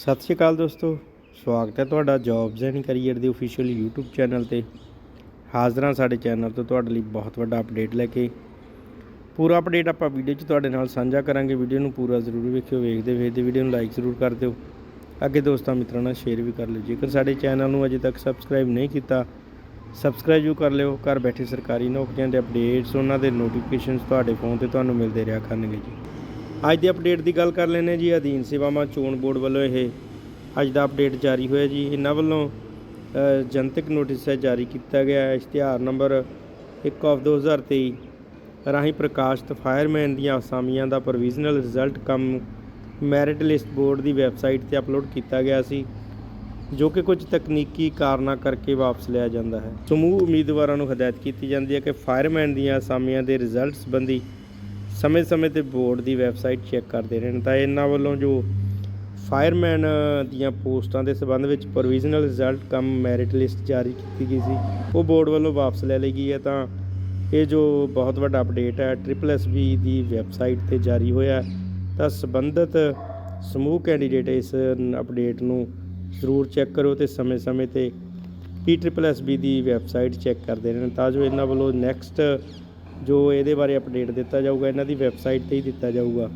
ਸਤਿ ਸ਼੍ਰੀ ਅਕਾਲ ਦੋਸਤੋ, ਸਵਾਗਤ ਹੈ ਤੁਹਾਡਾ ਜੌਬਸ ਐਂਡ ਕੈਰੀਅਰ ਦੇ ਅਫੀਸ਼ੀਅਲ YouTube ਚੈਨਲ ਤੇ। ਹਾਜ਼ਰ ਹਾਂ ਸਾਡੇ ਚੈਨਲ ਤੋਂ ਤੁਹਾਡੇ ਲਈ ਬਹੁਤ ਵੱਡਾ ਅਪਡੇਟ ਲੈ ਕੇ। ਪੂਰਾ ਅਪਡੇਟ ਆਪਾਂ ਵੀਡੀਓ 'ਚ ਤੁਹਾਡੇ ਨਾਲ ਸਾਂਝਾ ਕਰਾਂਗੇ। ਵੀਡੀਓ ਨੂੰ ਪੂਰਾ ਜ਼ਰੂਰ ਵੇਖਿਓ, ਵੇਖਦੇ ਵੇਖਦੇ ਵੀਡੀਓ ਨੂੰ ਲਾਈਕ ਜ਼ਰੂਰ ਕਰ ਦਿਓ। ਅੱਗੇ ਦੋਸਤਾਂ ਮਿੱਤਰਾਂ ਨਾਲ ਸ਼ੇਅਰ ਵੀ ਕਰ ਲਿਓ। ਜੇਕਰ ਸਾਡੇ ਚੈਨਲ ਨੂੰ ਅਜੇ ਤੱਕ ਸਬਸਕ੍ਰਾਈਬ ਨਹੀਂ ਕੀਤਾ ਸਬਸਕ੍ਰਾਈਬ ਵੀ ਕਰ ਲਿਓ। ਘਰ ਬੈਠੇ ਸਰਕਾਰੀ ਨੌਕਰੀਆਂ ਦੇ ਅਪਡੇਟਸ ਉਹਨਾਂ ਦੇ ਨੋਟੀਫਿਕੇਸ਼ਨਸ ਤੁਹਾਡੇ ਫੋਨ ਤੇ ਤੁਹਾਨੂੰ ਮਿਲਦੇ ਰਿਹਾ ਕਰਨਗੇ ਜੀ। ਅੱਜ ਦੇ ਅਪਡੇਟ ਦੀ ਗੱਲ ਕਰ ਲੈਂਦੇ ਹਾਂ ਜੀ, ਅਧੀਨ ਸੇਵਾਵਾਂ ਚੋਣ ਬੋਰਡ ਵੱਲੋਂ ਇਹ ਅੱਜ ਦਾ ਅਪਡੇਟ ਜਾਰੀ ਹੋਇਆ ਜੀ। ਇਹਨਾਂ ਵੱਲੋਂ ਜਨਤਕ ਨੋਟਿਸ ਹੈ ਜਾਰੀ ਕੀਤਾ ਗਿਆ ਹੈ। ਇਸ਼ਤਿਹਾਰ ਨੰਬਰ 1 ਆਫ 2023 ਰਾਹੀਂ ਪ੍ਰਕਾਸ਼ਿਤ ਫਾਇਰਮੈਨ ਦੀਆਂ ਅਸਾਮੀਆਂ ਦਾ provisional result cum merit list board ਦੀ ਵੈਬਸਾਈਟ ਤੇ ਅਪਲੋਡ ਕੀਤਾ ਗਿਆ ਸੀ, ਜੋ ਕਿ ਕੁਝ ਤਕਨੀਕੀ ਕਾਰਨਾਂ ਕਰਕੇ ਵਾਪਸ ਲਿਆ ਜਾਂਦਾ ਹੈ। ਸਮੂਹ ਉਮੀਦਵਾਰਾਂ ਨੂੰ ਹਦਾਇਤ ਕੀਤੀ ਜਾਂਦੀ ਹੈ ਕਿ ਫਾਇਰਮੈਨ ਦੀਆਂ ਅਸਾਮੀਆਂ ਦੇ ਰਿਜ਼ਲਟ ਸੰਬੰਧੀ ਸਮੇਂ-ਸਮੇਂ ਤੇ ਬੋਰਡ ਦੀ ਵੈਬਸਾਈਟ ਚੈੱਕ ਕਰਦੇ ਰਹਿਣ। ਤਾਂ ਇਹਨਾਂ ਵੱਲੋਂ ਜੋ ਫਾਇਰਮੈਨ ਦੀਆਂ ਪੋਸਟਾਂ ਦੇ ਸਬੰਧ ਵਿੱਚ provisional result cum merit list ਜਾਰੀ ਕੀਤੀ ਗਈ ਸੀ, ਉਹ ਬੋਰਡ ਵੱਲੋਂ ਵਾਪਸ ਲੈ ਲਈ ਗਈ ਹੈ। ਤਾਂ ਇਹ ਜੋ ਬਹੁਤ ਵੱਡਾ ਅਪਡੇਟ ਹੈ ਟ੍ਰਿਪਲ ਐਸ ਬੀ ਦੀ ਵੈਬਸਾਈਟ ਤੇ ਜਾਰੀ ਹੋਇਆ ਤਾਂ ਸੰਬੰਧਿਤ ਸਮੂਹ ਕੈਂਡੀਡੇਟ ਇਸ ਅਪਡੇਟ ਨੂੰ ਜ਼ਰੂਰ ਚੈੱਕ ਕਰੋ ਤੇ ਸਮੇਂ-ਸਮੇਂ ਤੇ ਪੀ ਟ੍ਰਿਪਲ ਐਸ ਬੀ ਦੀ ਵੈਬਸਾਈਟ ਚੈੱਕ ਕਰਦੇ ਰਹਿਣ। ਤਾਂ ਜੋ ਇਹਨਾਂ ਵੱਲੋਂ ਨੈਕਸਟ ਜੋ ਇਹਦੇ ਬਾਰੇ ਅਪਡੇਟ ਦਿੱਤਾ ਜਾਊਗਾ, ਇਹਨਾਂ ਦੀ ਵੈਬਸਾਈਟ ਤੇ ਹੀ ਦਿੱਤਾ ਜਾਊਗਾ।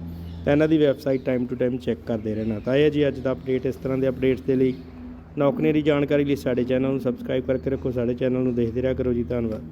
ਤਾਂ ਇਹਨਾਂ ਦੀ website time to time check ਕਰਦੇ ਰਹਿਣਾ। ਤਾਂ ਇਹ ਹੈ ਜੀ ਅੱਜ ਦਾ ਅਪਡੇਟ ਇਸ ਤਰ੍ਹਾਂ ਦੇ ਅਪਡੇਟਸ ਦੇ ਲਈ। ਨੌਕਰੀ ਦੀ ਜਾਣਕਾਰੀ ਲਈ ਸਾਡੇ ਚੈਨਲ ਨੂੰ ਸਬਸਕ੍ਰਾਈਬ ਕਰਕੇ ਰੱਖੋ, ਸਾਡੇ ਚੈਨਲ ਨੂੰ ਦੇਖਦੇ ਰਿਹਾ ਕਰੋ ਜੀ। ਧੰਨਵਾਦ।